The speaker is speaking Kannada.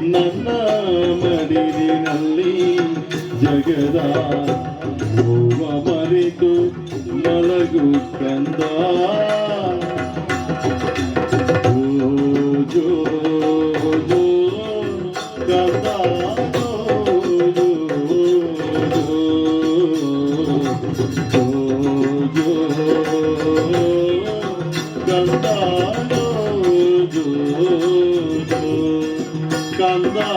ನನ್ನ ಮಡಿಲಿನಲ್ಲಿ ಜಗದ ನೋವ ಮರೆತು ಮಲಗು ಕಂದ. ಜೋ ಜೋ ಕಂದ. ಜೋ ಜೋ ಜೋ ಜೋ ಜೋ কান্দা